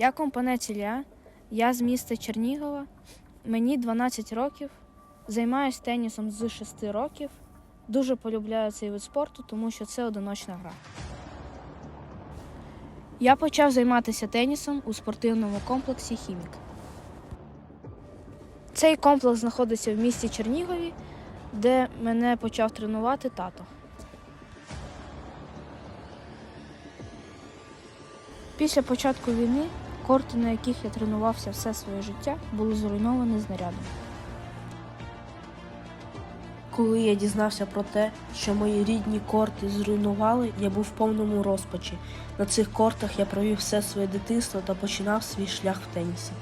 Я компанець Ілля, я з міста Чернігова. Мені 12 років. Займаюся тенісом з 6 років. Дуже полюбляю цей вид спорту, тому що це одиночна гра. Я почав займатися тенісом у спортивному комплексі Хімік. Цей комплекс знаходиться в місті Чернігові, де мене почав тренувати тато. Після початку війни корти, на яких я тренувався все своє життя, були зруйновані знарядом. Коли я дізнався про те, що мої рідні корти зруйнували, я був в повному розпачі. На цих кортах я провів все своє дитинство та починав свій шлях в тенісі.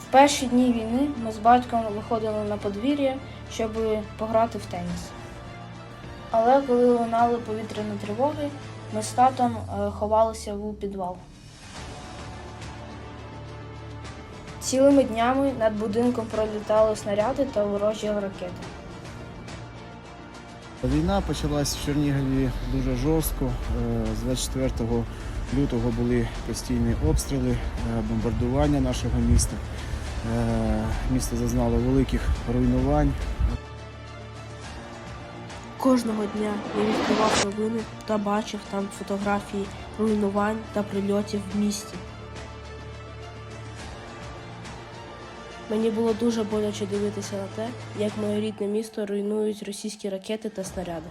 В перші дні війни ми з батьком виходили на подвір'я, щоб пограти в теніс. Але коли лунали повітряні тривоги, ми з татом е, ховалися у підвал. Цілими днями над будинком пролітали снаряди та ворожі ракети. Війна почалась в Чернігові дуже жорстко. Е, З 24 лютого були постійні обстріли, е, бомбардування нашого міста. Е, Місто зазнало великих руйнувань. Кожного дня я відкривав новини та бачив там фотографії руйнувань та прильотів в місті. Мені було дуже боляче дивитися на те, як моє рідне місто руйнують російські ракети та снаряди.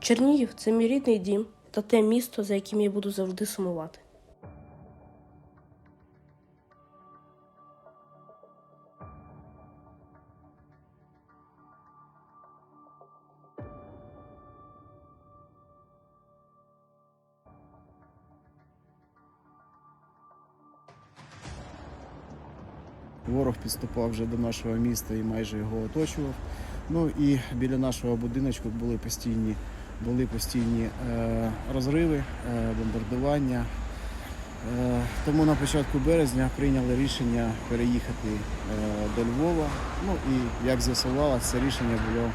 Чернігів це мій рідний дім та те місто, за яким я буду завжди сумувати. Ворог підступав вже до нашого міста і майже його оточував. Ну і біля нашого будиночку були постійні, були постійні е, розриви, е, бомбардування. Е, тому на початку березня прийняли рішення переїхати е, до Львова. Ну і як з'ясувалося, це рішення було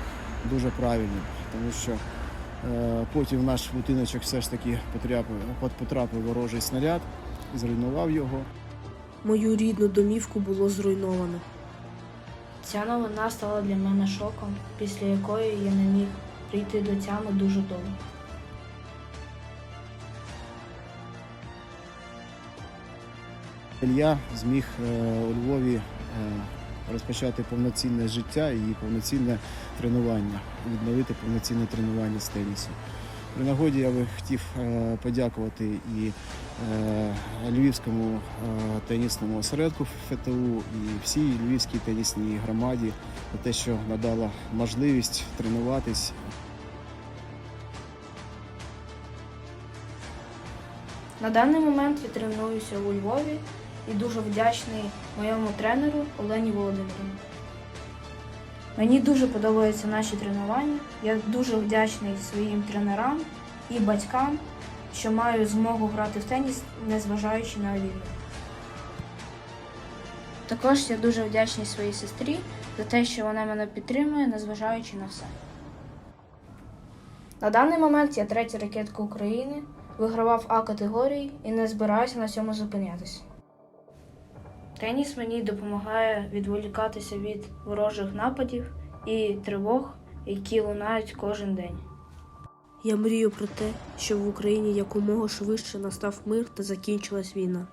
дуже правильним, тому що е, потім наш будиночок все ж таки потрапив, потрапив ворожий снаряд, зруйнував його. Мою рідну домівку було зруйновано. Ця новина стала для мене шоком, після якої я не міг прийти до тями дуже довго. Ілья зміг е, у Львові е, розпочати повноцінне життя і повноцінне тренування, відновити повноцінне тренування з тенісу. При нагоді я би хотів е, подякувати і е, Львівському е, тенісному осередку ФТУ, і всій Львівській тенісній громаді за те, що надала можливість тренуватись На даний момент я тренуюся у Львові і дуже вдячний моєму тренеру Олені Володимирівні. Мені дуже подобаються наші тренування. Я дуже вдячний своїм тренерам і батькам, що маю змогу грати в теніс, незважаючи на війну. Також я дуже вдячний своїй сестрі за те, що вона мене підтримує, незважаючи на все. На даний момент я третя ракетка України, вигравав А категорії і не збираюся на цьому зупинятися. Теніс мені допомагає відволікатися від ворожих нападів і тривог, які лунають кожен день. Я мрію про те, щоб в Україні якомога швидше настав мир та закінчилась війна.